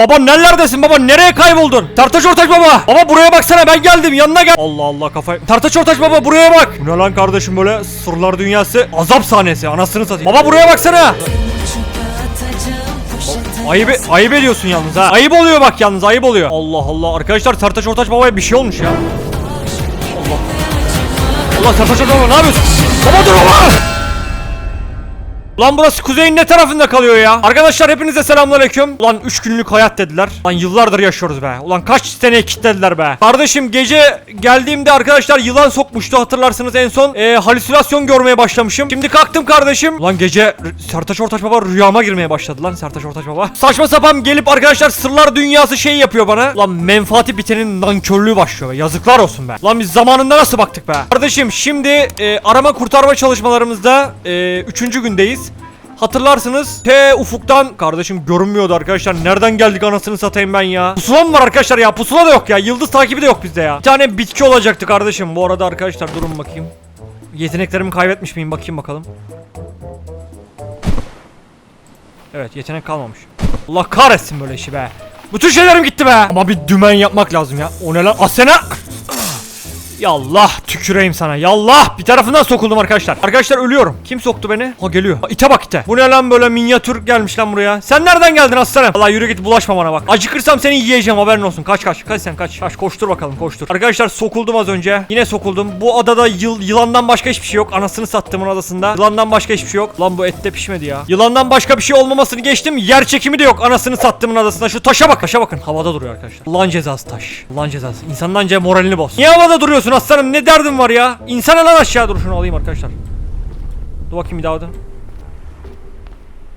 Baba nerelerdesin baba nereye kayboldun? Tartaç ortaç baba. Baba buraya baksana ben geldim yanına gel. Allah Allah kafayı. Tartaç ortaç baba buraya bak. Bu ne lan kardeşim böyle sırlar dünyası azap sahnesi anasını satayım. Baba buraya baksana. Ayıp, ayıp ediyorsun yalnız ha. Ayıp oluyor bak yalnız ayıp oluyor. Allah Allah arkadaşlar Tartaç Ortaç babaya bir şey olmuş ya. Allah. Allah Tartaç Ortaç baba ne yapıyorsun? Baba dur baba. Lan burası kuzeyin ne tarafında kalıyor ya? Arkadaşlar hepinize selamünaleyküm. Ulan 3 günlük hayat dediler. Lan yıllardır yaşıyoruz be. Ulan kaç seneye kilitlediler be. Kardeşim gece geldiğimde arkadaşlar yılan sokmuştu hatırlarsınız en son. Ee, halüsinasyon görmeye başlamışım. Şimdi kalktım kardeşim. Ulan gece Sertaç Ortaç Baba rüyama girmeye başladı lan Sertaç Ortaç Baba. Saçma sapan gelip arkadaşlar sırlar dünyası şey yapıyor bana. Lan menfaati bitenin nankörlüğü başlıyor be. Yazıklar olsun be. Lan biz zamanında nasıl baktık be. Kardeşim şimdi e, arama kurtarma çalışmalarımızda 3. gündeyiz. Hatırlarsınız T ufuktan kardeşim görünmüyordu arkadaşlar. Nereden geldik anasını satayım ben ya. Pusula mı var arkadaşlar ya? Pusula da yok ya. Yıldız takibi de yok bizde ya. Bir tane bitki olacaktı kardeşim. Bu arada arkadaşlar durun bakayım. Yeteneklerimi kaybetmiş miyim? Bakayım bakalım. Evet yetenek kalmamış. Allah kahretsin böyle işi be. Bütün şeylerim gitti be. Ama bir dümen yapmak lazım ya. O ne lan? Asena. Yallah tüküreyim sana. Yallah! Bir tarafından sokuldum arkadaşlar. Arkadaşlar ölüyorum. Kim soktu beni? Ha geliyor. Ha, ite bak ite. Bu ne lan böyle minyatür gelmiş lan buraya? Sen nereden geldin aslanım? Allah yürü git bulaşma bana bak. Acıkırsam seni yiyeceğim haberin olsun. Kaç kaç. Kaç sen kaç. Kaç koştur bakalım koştur. Arkadaşlar sokuldum az önce. Yine sokuldum. Bu adada yıl, yılandan başka hiçbir şey yok. Anasını sattığımın adasında. Yılandan başka hiçbir şey yok. Lan bu ette pişmedi ya. Yılandan başka bir şey olmamasını geçtim. Yer çekimi de yok. Anasını sattığımın adasında. Şu taşa bak taşa bakın. Havada duruyor arkadaşlar. Lan cezası taş. Lan cezası. İnsandan moralini boz Niye havada duruyorsun aslanım ne derdin var ya İnsana lan aşağı dur şunu alayım arkadaşlar Dur bakayım bir daha da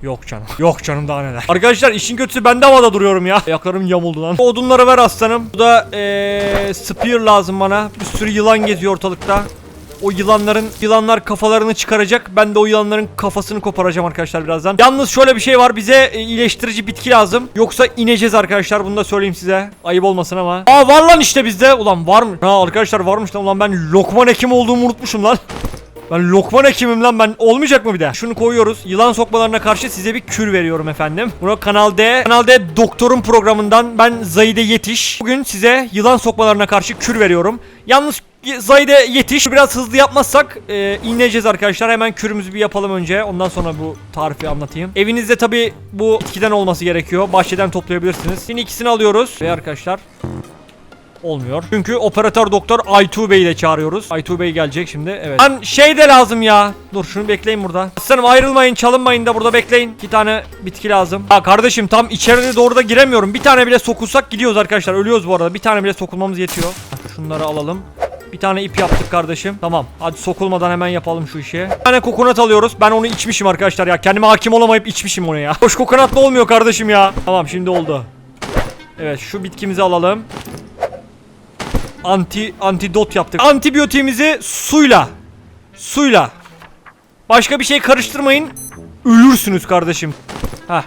Yok canım. Yok canım daha neler. Arkadaşlar işin kötüsü ben de havada duruyorum ya. Ayaklarım yamuldu lan. Odunları ver aslanım. Bu da eee spear lazım bana. Bir sürü yılan geziyor ortalıkta. O yılanların yılanlar kafalarını çıkaracak. Ben de o yılanların kafasını koparacağım arkadaşlar birazdan. Yalnız şöyle bir şey var. Bize e, iyileştirici bitki lazım. Yoksa ineceğiz arkadaşlar. Bunu da söyleyeyim size. Ayıp olmasın ama. Aa var lan işte bizde. Ulan var mı? Ha arkadaşlar varmış lan. Ulan ben lokman hekim olduğumu unutmuşum lan. Ben lokman hekimim lan ben olmayacak mı bir de? Şunu koyuyoruz. Yılan sokmalarına karşı size bir kür veriyorum efendim. Bunu Kanal D. Kanal D doktorun programından ben Zahide Yetiş. Bugün size yılan sokmalarına karşı kür veriyorum. Yalnız Zahide Yetiş biraz hızlı yapmazsak e, inleyeceğiz arkadaşlar. Hemen kürümüzü bir yapalım önce. Ondan sonra bu tarifi anlatayım. Evinizde tabi bu bitkiden olması gerekiyor. Bahçeden toplayabilirsiniz. Şimdi ikisini alıyoruz. Ve arkadaşlar Olmuyor. Çünkü operatör doktor Aytu Bey'i de çağırıyoruz. Aytu Bey gelecek şimdi. Evet. Lan şey de lazım ya. Dur şunu bekleyin burada. Aslanım ayrılmayın, çalınmayın da burada bekleyin. İki tane bitki lazım. Ha kardeşim tam içeride doğru da giremiyorum. Bir tane bile sokulsak gidiyoruz arkadaşlar. Ölüyoruz bu arada. Bir tane bile sokulmamız yetiyor. Şunları alalım. Bir tane ip yaptık kardeşim. Tamam. Hadi sokulmadan hemen yapalım şu işi. Bir tane kokonat alıyoruz. Ben onu içmişim arkadaşlar ya. Kendime hakim olamayıp içmişim onu ya. Hoş kokonatla olmuyor kardeşim ya. Tamam şimdi oldu. Evet şu bitkimizi alalım anti antidot yaptık. Antibiyotiğimizi suyla suyla başka bir şey karıştırmayın. Ölürsünüz kardeşim. Ha.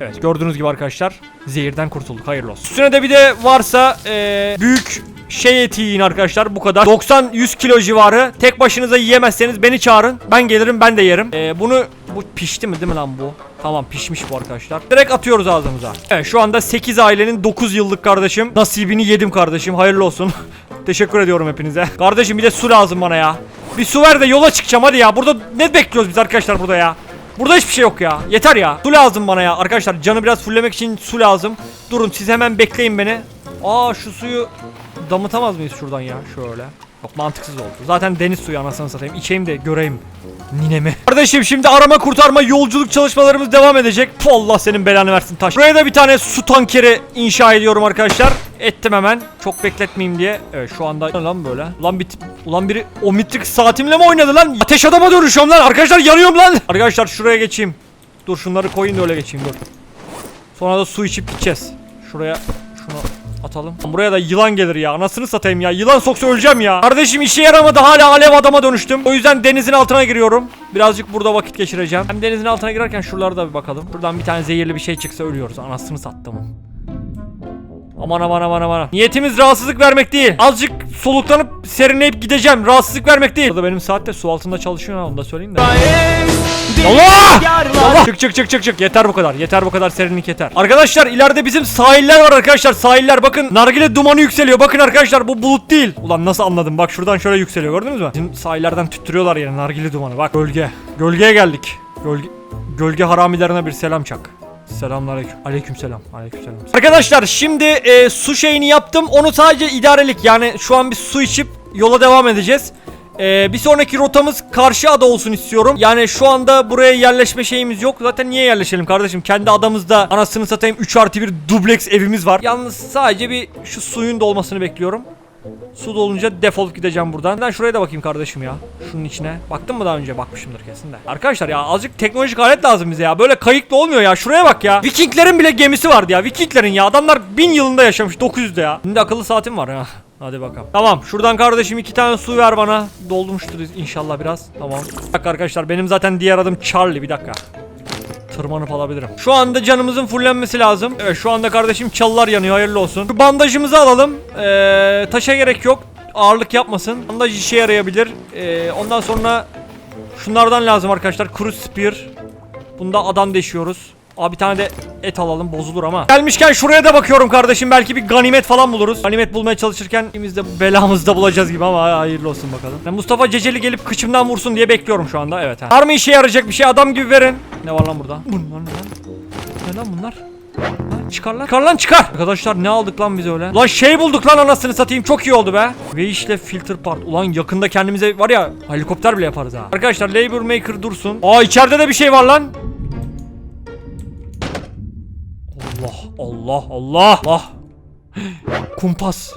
Evet gördüğünüz gibi arkadaşlar zehirden kurtulduk hayırlı olsun. Üstüne de bir de varsa eee, büyük şey eti yiyin arkadaşlar bu kadar. 90-100 kilo civarı. Tek başınıza yiyemezseniz beni çağırın. Ben gelirim ben de yerim. Eee, bunu bu pişti mi değil mi lan bu? Tamam pişmiş bu arkadaşlar. Direkt atıyoruz ağzımıza. Evet şu anda 8 ailenin 9 yıllık kardeşim. Nasibini yedim kardeşim. Hayırlı olsun. Teşekkür ediyorum hepinize. Kardeşim bir de su lazım bana ya. Bir su ver de yola çıkacağım hadi ya. Burada ne bekliyoruz biz arkadaşlar burada ya? Burada hiçbir şey yok ya. Yeter ya. Su lazım bana ya. Arkadaşlar canı biraz fullemek için su lazım. Durun siz hemen bekleyin beni. Aa şu suyu damıtamaz mıyız şuradan ya? Şöyle. Yok mantıksız oldu. Zaten deniz suyu anasını satayım. İçeyim de göreyim ninemi. Kardeşim şimdi arama kurtarma yolculuk çalışmalarımız devam edecek. Puh, Allah senin belanı versin taş. Buraya da bir tane su tankeri inşa ediyorum arkadaşlar. Ettim hemen. Çok bekletmeyeyim diye. Evet şu anda lan böyle. Ulan bir ulan biri o mitrik saatimle mi oynadı lan? Ateş adama dönüşüyorum lan. Arkadaşlar yanıyorum lan. Arkadaşlar şuraya geçeyim. Dur şunları koyun da öyle geçeyim dur. Sonra da su içip gideceğiz. Şuraya atalım. Buraya da yılan gelir ya. Anasını satayım ya. Yılan soksa öleceğim ya. Kardeşim işe yaramadı. Hala alev adama dönüştüm. O yüzden denizin altına giriyorum. Birazcık burada vakit geçireceğim. Hem denizin altına girerken şuralara da bir bakalım. Buradan bir tane zehirli bir şey çıksa ölüyoruz. Anasını sattım. Aman aman aman aman. Niyetimiz rahatsızlık vermek değil. Azıcık soluklanıp serinleyip gideceğim. Rahatsızlık vermek değil. Burada benim saatte su altında çalışıyor ha onu da söyleyeyim de. Allah! Allah! Çık çık çık çık çık. Yeter bu kadar. Yeter bu kadar serinlik yeter. Arkadaşlar ileride bizim sahiller var arkadaşlar. Sahiller bakın. Nargile dumanı yükseliyor. Bakın arkadaşlar bu bulut değil. Ulan nasıl anladım? Bak şuradan şöyle yükseliyor. Gördünüz mü? Bizim sahillerden tüttürüyorlar yine nargile dumanı. Bak gölge. Gölgeye geldik. Gölge gölge haramilerine bir selam çak. Selamünaleyküm. Aleykümselam. Aleykümselam. Arkadaşlar şimdi e, su şeyini yaptım. Onu sadece idarelik yani şu an bir su içip yola devam edeceğiz. E, bir sonraki rotamız karşı ada olsun istiyorum. Yani şu anda buraya yerleşme şeyimiz yok. Zaten niye yerleşelim kardeşim? Kendi adamızda anasını satayım 3 artı 1 dubleks evimiz var. Yalnız sadece bir şu suyun dolmasını bekliyorum. Su dolunca defolup gideceğim buradan. Ben şuraya da bakayım kardeşim ya. Şunun içine. Baktın mı daha önce? Bakmışımdır kesin de. Arkadaşlar ya azıcık teknolojik alet lazım bize ya. Böyle kayıkla olmuyor ya. Şuraya bak ya. Vikinglerin bile gemisi vardı ya. Vikinglerin ya. Adamlar 1000 yılında yaşamış. 900'de ya. Şimdi akıllı saatim var ya. Hadi bakalım. Tamam şuradan kardeşim iki tane su ver bana. Doldurmuştur inşallah biraz. Tamam. Bir dakika arkadaşlar benim zaten diğer adım Charlie. Bir dakika. Tırmanıp alabilirim. Şu anda canımızın fullenmesi lazım. Evet şu anda kardeşim çalılar yanıyor hayırlı olsun. Şu bandajımızı alalım. Ee, taşa gerek yok. Ağırlık yapmasın. Bandaj işe yarayabilir. Ee, ondan sonra şunlardan lazım arkadaşlar. Cruise Spear. Bunda adam deşiyoruz. Abi bir tane de et alalım bozulur ama. Gelmişken şuraya da bakıyorum kardeşim. Belki bir ganimet falan buluruz. Ganimet bulmaya çalışırken ikimiz de belamızı da bulacağız gibi ama hayırlı olsun bakalım. Ben Mustafa Ceceli gelip kıçımdan vursun diye bekliyorum şu anda. Evet ha. Var mı işe yarayacak bir şey adam gibi verin. Ne var lan burada? Bunlar ne lan? Ne lan bunlar? Lan çıkar lan. Çıkar lan çıkar. Arkadaşlar ne aldık lan biz öyle? Lan şey bulduk lan anasını satayım. Çok iyi oldu be. Ve işle filter part. Ulan yakında kendimize var ya helikopter bile yaparız ha. Arkadaşlar labor maker dursun. Aa içeride de bir şey var lan. Allah Allah Allah. Kumpas.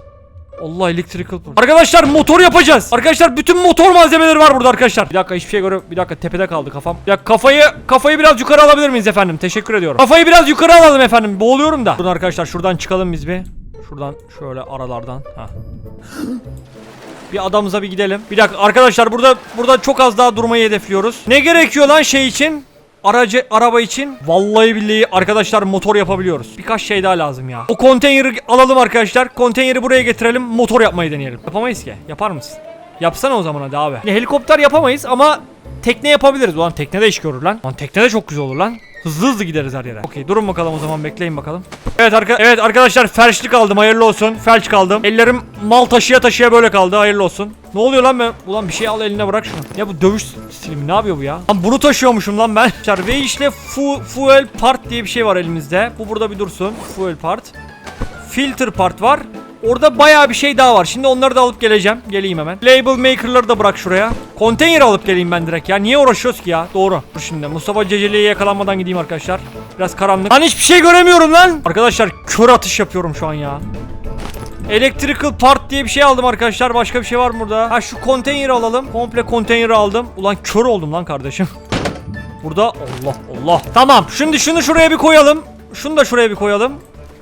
Allah electrical part. Arkadaşlar motor yapacağız. Arkadaşlar bütün motor malzemeleri var burada arkadaşlar. Bir dakika hiçbir şey görüyorum. Bir dakika tepede kaldı kafam. Ya kafayı kafayı biraz yukarı alabilir miyiz efendim? Teşekkür ediyorum. Kafayı biraz yukarı alalım efendim. Boğuluyorum da. Buradan arkadaşlar şuradan çıkalım biz bir. Şuradan şöyle aralardan. Ha. Bir adamıza bir gidelim. Bir dakika arkadaşlar burada burada çok az daha durmayı hedefliyoruz. Ne gerekiyor lan şey için? Aracı araba için vallahi billahi arkadaşlar motor yapabiliyoruz. Birkaç şey daha lazım ya. O konteyneri alalım arkadaşlar. Konteyneri buraya getirelim. Motor yapmayı deneyelim. Yapamayız ki. Yapar mısın? Yapsana o zaman hadi abi. Ya, helikopter yapamayız ama tekne yapabiliriz. Ulan tekne de iş görür lan. Lan tekne de çok güzel olur lan. Hızlı hızlı gideriz her yere. Okey durun bakalım o zaman bekleyin bakalım. Evet arka evet arkadaşlar felçlik aldım hayırlı olsun. Felç kaldım. Ellerim mal taşıya taşıya böyle kaldı hayırlı olsun. Ne oluyor lan ben? Ulan bir şey al eline bırak şunu. Ya bu dövüş stili? Ne yapıyor bu ya? Lan bunu taşıyormuşum lan ben. Arkadaşlar, Ve işte fu fuel part diye bir şey var elimizde. Bu burada bir dursun. Fuel part. Filter part var. Orada bayağı bir şey daha var. Şimdi onları da alıp geleceğim. Geleyim hemen. Label maker'ları da bırak şuraya. Konteyner alıp geleyim ben direkt ya. Niye uğraşıyoruz ki ya? Doğru. Dur şimdi. Mustafa Ceceli'ye yakalanmadan gideyim arkadaşlar. Biraz karanlık. Lan hiçbir şey göremiyorum lan. Arkadaşlar kör atış yapıyorum şu an ya. Electrical part diye bir şey aldım arkadaşlar. Başka bir şey var mı burada? Ha şu konteyneri alalım. Komple konteyneri aldım. Ulan kör oldum lan kardeşim. Burada Allah Allah. Tamam. Şimdi şunu şuraya bir koyalım. Şunu da şuraya bir koyalım.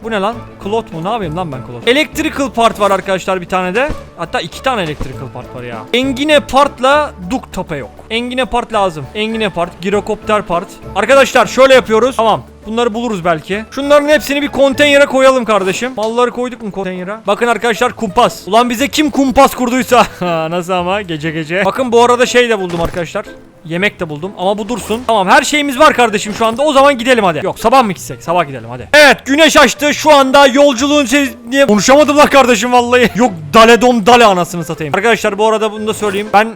Bu ne lan? Klot mu? Ne yapayım lan ben klot? Electrical part var arkadaşlar bir tane de. Hatta iki tane electrical part var ya. Engine partla duk tapa yok. Engine part lazım. Engine part, gyrocopter part. Arkadaşlar şöyle yapıyoruz. Tamam. Bunları buluruz belki. Şunların hepsini bir konteynere koyalım kardeşim. Malları koyduk mu konteynere? Bakın arkadaşlar kumpas. Ulan bize kim kumpas kurduysa. Nasıl ama gece gece. Bakın bu arada şey de buldum arkadaşlar. Yemek de buldum ama bu dursun. Tamam her şeyimiz var kardeşim şu anda. O zaman gidelim hadi. Yok sabah mı gitsek? Sabah gidelim hadi. Evet güneş açtı. Şu anda yolculuğun şey diye konuşamadım lan kardeşim vallahi. Yok dale dom dale anasını satayım. Arkadaşlar bu arada bunu da söyleyeyim. Ben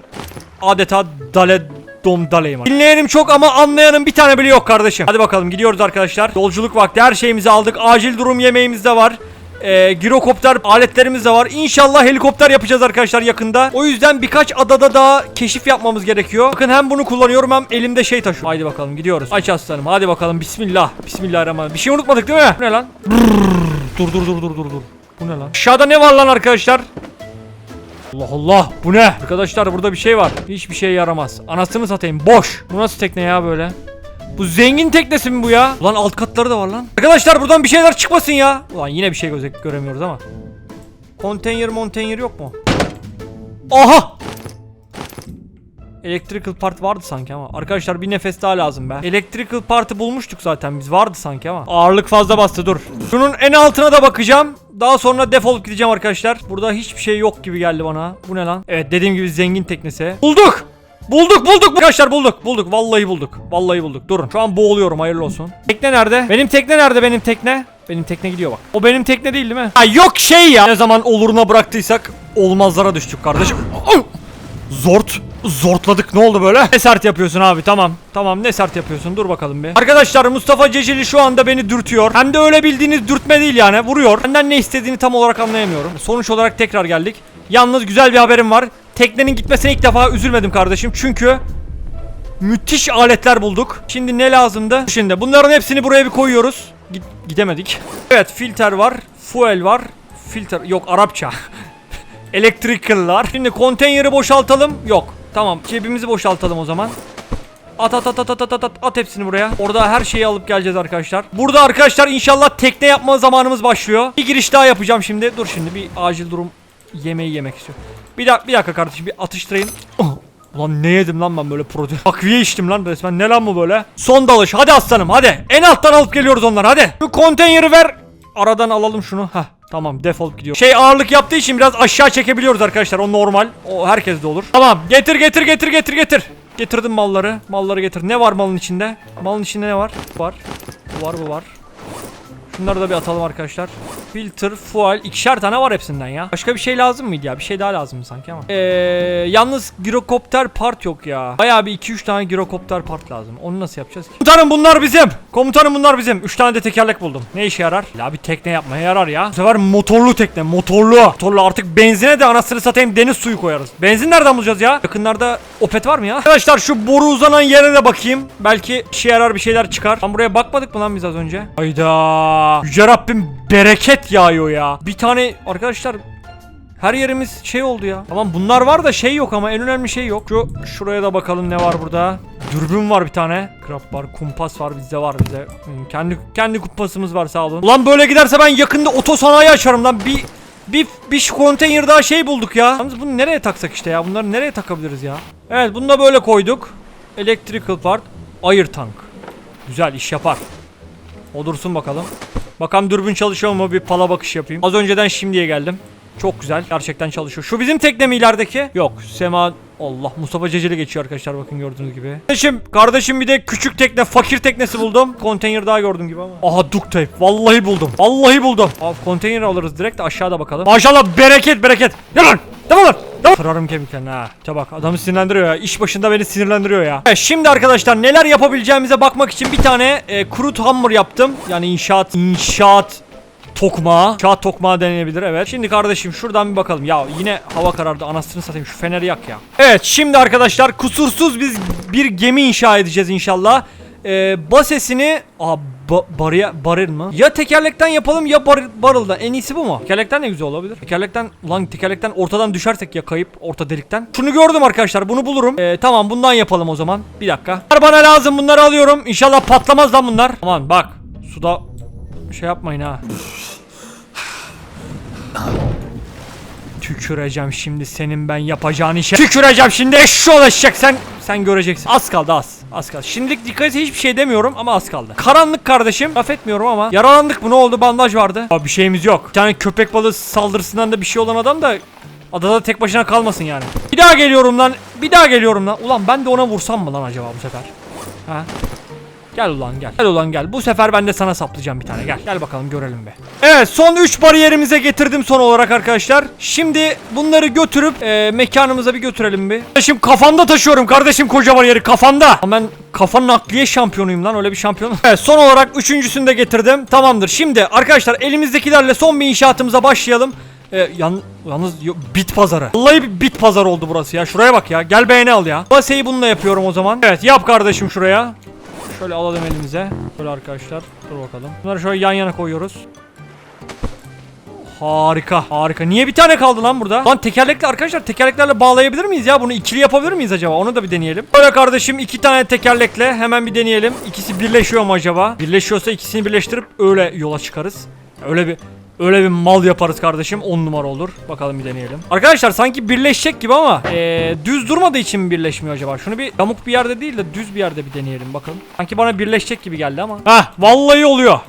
adeta dale dom daleyim. Dinleyenim çok ama anlayanın bir tane bile yok kardeşim. Hadi bakalım gidiyoruz arkadaşlar. Yolculuk vakti her şeyimizi aldık. Acil durum yemeğimiz de var. Ee, girokopter aletlerimiz de var. İnşallah helikopter yapacağız arkadaşlar yakında. O yüzden birkaç adada daha keşif yapmamız gerekiyor. Bakın hem bunu kullanıyorum hem elimde şey taşıyorum. Haydi bakalım gidiyoruz. Aç aslanım. Hadi bakalım. Bismillah. Bismillahirrahmanirrahim. Bir şey unutmadık değil mi? Bu ne lan? Dur dur dur dur dur dur. Bu ne lan? Aşağıda ne var lan arkadaşlar? Allah Allah bu ne? Arkadaşlar burada bir şey var. Hiçbir şey yaramaz. Anasını satayım boş. Bu nasıl tekne ya böyle? Bu zengin teknesi mi bu ya? Ulan alt katları da var lan. Arkadaşlar buradan bir şeyler çıkmasın ya. Ulan yine bir şey göze göremiyoruz ama. Konteyner monteyner yok mu? Aha! Electrical part vardı sanki ama. Arkadaşlar bir nefes daha lazım be. Electrical part'ı bulmuştuk zaten biz. Vardı sanki ama. Ağırlık fazla bastı dur. Şunun en altına da bakacağım. Daha sonra defolup gideceğim arkadaşlar. Burada hiçbir şey yok gibi geldi bana. Bu ne lan? Evet dediğim gibi zengin teknesi. Bulduk! Bulduk bulduk arkadaşlar bulduk bulduk vallahi bulduk vallahi bulduk durun şu an boğuluyorum hayırlı olsun Tekne nerede benim tekne nerede benim tekne benim tekne gidiyor bak o benim tekne değil değil mi Ha yok şey ya ne zaman oluruna bıraktıysak olmazlara düştük kardeşim! Zort Zortladık ne oldu böyle? Ne sert yapıyorsun abi tamam. Tamam ne sert yapıyorsun dur bakalım bir. Arkadaşlar Mustafa Ceceli şu anda beni dürtüyor. Hem de öyle bildiğiniz dürtme değil yani vuruyor. Benden ne istediğini tam olarak anlayamıyorum. Sonuç olarak tekrar geldik. Yalnız güzel bir haberim var. Teknenin gitmesine ilk defa üzülmedim kardeşim. Çünkü müthiş aletler bulduk. Şimdi ne lazımdı? Şimdi bunların hepsini buraya bir koyuyoruz. Git gidemedik. Evet filter var. Fuel var. Filter yok Arapça. Electrical'lar. Şimdi konteyneri boşaltalım. Yok. Tamam cebimizi boşaltalım o zaman. At at at at at at at at hepsini buraya. Orada her şeyi alıp geleceğiz arkadaşlar. Burada arkadaşlar inşallah tekne yapma zamanımız başlıyor. Bir giriş daha yapacağım şimdi. Dur şimdi bir acil durum yemeği yemek istiyorum. Bir dakika bir dakika kardeşim bir atıştırayım. Oh, Ulan ne yedim lan ben böyle protein. Takviye içtim lan resmen. Ne lan bu böyle? Son dalış. Hadi aslanım hadi. En alttan alıp geliyoruz onlar hadi. Bu konteyneri ver. Aradan alalım şunu. Heh. Tamam defolup gidiyor. Şey ağırlık yaptığı için biraz aşağı çekebiliyoruz arkadaşlar. O normal. O herkes de olur. Tamam. Getir getir getir getir getir. Getirdim malları. Malları getir. Ne var malın içinde? Malın içinde ne var? Var. Bu var bu var. Şunları da bir atalım arkadaşlar. Filter, fuel, ikişer tane var hepsinden ya. Başka bir şey lazım mıydı ya? Bir şey daha lazım sanki ama. Ee, yalnız gyrokopter part yok ya. Bayağı bir 2-3 tane gyrokopter part lazım. Onu nasıl yapacağız ki? Komutanım bunlar bizim. Komutanım bunlar bizim. 3 tane de tekerlek buldum. Ne işe yarar? Ya bir tekne yapmaya yarar ya. Bu sefer motorlu tekne. Motorlu. Motorlu artık benzine de anasını satayım deniz suyu koyarız. Benzin nereden bulacağız ya? Yakınlarda opet var mı ya? Arkadaşlar şu boru uzanan yere de bakayım. Belki işe yarar bir şeyler çıkar. Lan buraya bakmadık mı lan biz az önce? Hayda. Yüce Rabbim bereket yağıyor ya. Bir tane arkadaşlar her yerimiz şey oldu ya. Tamam bunlar var da şey yok ama en önemli şey yok. Şu şuraya da bakalım ne var burada. Dürbün var bir tane. Krap var, kumpas var bizde var bize. Hmm, kendi kendi kumpasımız var sağ olun. Ulan böyle giderse ben yakında otosanayi açarım lan. Bir bir bir konteyner daha şey bulduk ya. Yalnız bunu nereye taksak işte ya? Bunları nereye takabiliriz ya? Evet bunu da böyle koyduk. Electrical part, air tank. Güzel iş yapar. O dursun bakalım. Bakalım dürbün çalışıyor mu bir pala bakış yapayım. Az önceden şimdiye geldim. Çok güzel. Gerçekten çalışıyor. Şu bizim tekne mi ilerideki? Yok. Sema Allah Mustafa Ceceli geçiyor arkadaşlar bakın gördüğünüz gibi. Kardeşim, kardeşim bir de küçük tekne, fakir teknesi buldum. Konteyner daha gördüm gibi ama. Aha duct tape. Vallahi buldum. Vallahi buldum. Abi konteyner alırız direkt aşağıda bakalım. Maşallah bereket bereket. Gel lan. Devam lan. Kırarım kemiklerini ha. İşte bak adamı sinirlendiriyor ya. İş başında beni sinirlendiriyor ya. Evet, şimdi arkadaşlar neler yapabileceğimize bakmak için bir tane e, crude hammer yaptım. Yani inşaat inşaat Tokmağı. İnşaat tokmağı denenebilir evet. Şimdi kardeşim şuradan bir bakalım. Ya yine hava karardı. Anasını satayım şu feneri yak ya. Evet şimdi arkadaşlar kusursuz biz bir gemi inşa edeceğiz inşallah. Ee, basesini Aa, ba bariyer, baril mı? Ya tekerlekten yapalım ya bar barıldan. En iyisi bu mu? Tekerlekten ne güzel olabilir. Tekerlekten ulan tekerlekten ortadan düşersek ya kayıp orta delikten. Şunu gördüm arkadaşlar bunu bulurum. Ee, tamam bundan yapalım o zaman. Bir dakika. Bunlar bana lazım bunları alıyorum. İnşallah patlamaz lan bunlar. Aman bak suda şey yapmayın ha. Tüküreceğim şimdi senin ben yapacağın işe. Tüküreceğim şimdi eşşoğlu eşek sen sen göreceksin. Az kaldı az. Az kaldı. Şimdilik dikkat et hiçbir şey demiyorum ama az kaldı. Karanlık kardeşim. Laf etmiyorum ama. Yaralandık mı ne oldu bandaj vardı. Abi bir şeyimiz yok. Bir tane köpek balığı saldırısından da bir şey olan adam da adada tek başına kalmasın yani. Bir daha geliyorum lan. Bir daha geliyorum lan. Ulan ben de ona vursam mı lan acaba bu sefer? Ha? Gel ulan gel. Gel ulan gel. Bu sefer ben de sana saplayacağım bir tane. Gel. Gel bakalım görelim be. Evet son 3 bariyerimize getirdim son olarak arkadaşlar. Şimdi bunları götürüp e, mekanımıza bir götürelim bir. Şimdi kafamda taşıyorum kardeşim koca bariyeri kafamda. Ben kafa nakliye şampiyonuyum lan öyle bir şampiyon. Evet son olarak üçüncüsünü de getirdim. Tamamdır. Şimdi arkadaşlar elimizdekilerle son bir inşaatımıza başlayalım. E, yan, yalnız bit pazarı. Vallahi bir bit pazarı oldu burası ya. Şuraya bak ya. Gel beğeni al ya. Baseyi bununla yapıyorum o zaman. Evet yap kardeşim şuraya. Şöyle alalım elimize. Böyle arkadaşlar. Dur bakalım. Bunları şöyle yan yana koyuyoruz. Harika. Harika. Niye bir tane kaldı lan burada? Lan tekerlekli arkadaşlar tekerleklerle bağlayabilir miyiz ya? Bunu ikili yapabilir miyiz acaba? Onu da bir deneyelim. Böyle kardeşim iki tane tekerlekle hemen bir deneyelim. İkisi birleşiyor mu acaba? Birleşiyorsa ikisini birleştirip öyle yola çıkarız. Öyle bir Öyle bir mal yaparız kardeşim 10 numara olur. Bakalım bir deneyelim. Arkadaşlar sanki birleşecek gibi ama eee, düz durmadığı için mi birleşmiyor acaba? Şunu bir yamuk bir yerde değil de düz bir yerde bir deneyelim bakalım. Sanki bana birleşecek gibi geldi ama. Hah vallahi oluyor.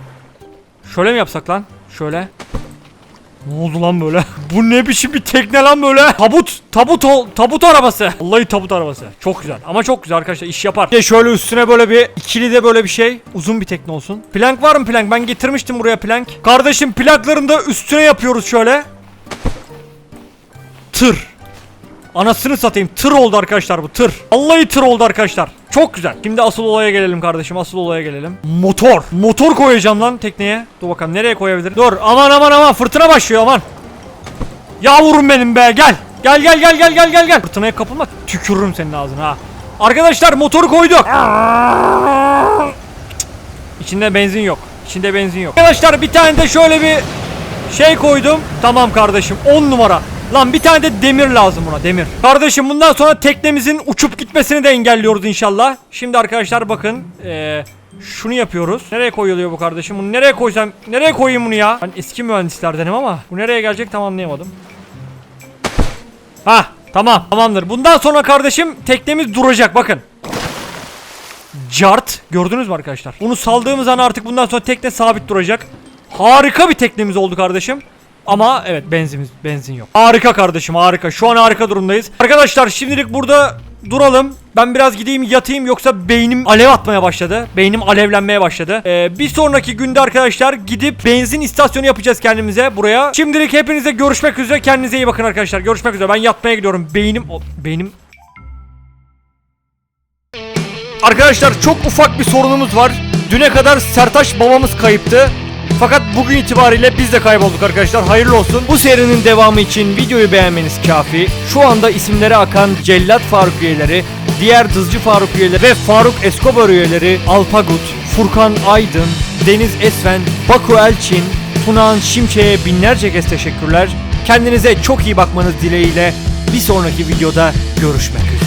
Şöyle mi yapsak lan? Şöyle. Ne oldu lan böyle? Bu ne biçim bir tekne lan böyle? Tabut, tabut, ol- tabut arabası. Vallahi tabut arabası. Çok güzel. Ama çok güzel arkadaşlar iş yapar. Bir şöyle üstüne böyle bir ikili de böyle bir şey. Uzun bir tekne olsun. Plank var mı plank? Ben getirmiştim buraya plank. Kardeşim planklarını da üstüne yapıyoruz şöyle. Tır. Anasını satayım. Tır oldu arkadaşlar bu tır. Vallahi tır oldu arkadaşlar. Çok güzel. Şimdi asıl olaya gelelim kardeşim. Asıl olaya gelelim. Motor. Motor koyacağım lan tekneye. Dur bakalım nereye koyabilirim. Dur aman aman aman fırtına başlıyor aman. Yavrum benim be gel. Gel gel gel gel gel gel gel. Fırtınaya kapılma. Tükürürüm senin ağzına ha. Arkadaşlar motoru koyduk. İçinde benzin yok. İçinde benzin yok. Arkadaşlar bir tane de şöyle bir şey koydum. Tamam kardeşim 10 numara. Lan bir tane de demir lazım buna demir. Kardeşim bundan sonra teknemizin uçup gitmesini de engelliyoruz inşallah. Şimdi arkadaşlar bakın. Eee şunu yapıyoruz. Nereye koyuluyor bu kardeşim? Bunu nereye koysam? Nereye koyayım bunu ya? Ben eski mühendislerdenim ama bu nereye gelecek tam anlayamadım. Ha tamam tamamdır. Bundan sonra kardeşim teknemiz duracak bakın. Cart gördünüz mü arkadaşlar? Bunu saldığımız an artık bundan sonra tekne sabit duracak. Harika bir teknemiz oldu kardeşim. Ama evet benzimiz benzin yok. Harika kardeşim harika. Şu an harika durumdayız. Arkadaşlar şimdilik burada duralım. Ben biraz gideyim yatayım yoksa beynim alev atmaya başladı. Beynim alevlenmeye başladı. Ee, bir sonraki günde arkadaşlar gidip benzin istasyonu yapacağız kendimize buraya. Şimdilik hepinize görüşmek üzere. Kendinize iyi bakın arkadaşlar. Görüşmek üzere. Ben yatmaya gidiyorum. Beynim beynim Arkadaşlar çok ufak bir sorunumuz var. Düne kadar Sertaş babamız kayıptı. Fakat bugün itibariyle biz de kaybolduk arkadaşlar. Hayırlı olsun. Bu serinin devamı için videoyu beğenmeniz kafi. Şu anda isimleri akan Cellat Faruk üyeleri, diğer Dızcı Faruk üyeleri ve Faruk Escobar üyeleri Alpagut, Furkan Aydın, Deniz Esfen, Baku Elçin, Tunağan Şimşek'e binlerce kez teşekkürler. Kendinize çok iyi bakmanız dileğiyle bir sonraki videoda görüşmek üzere.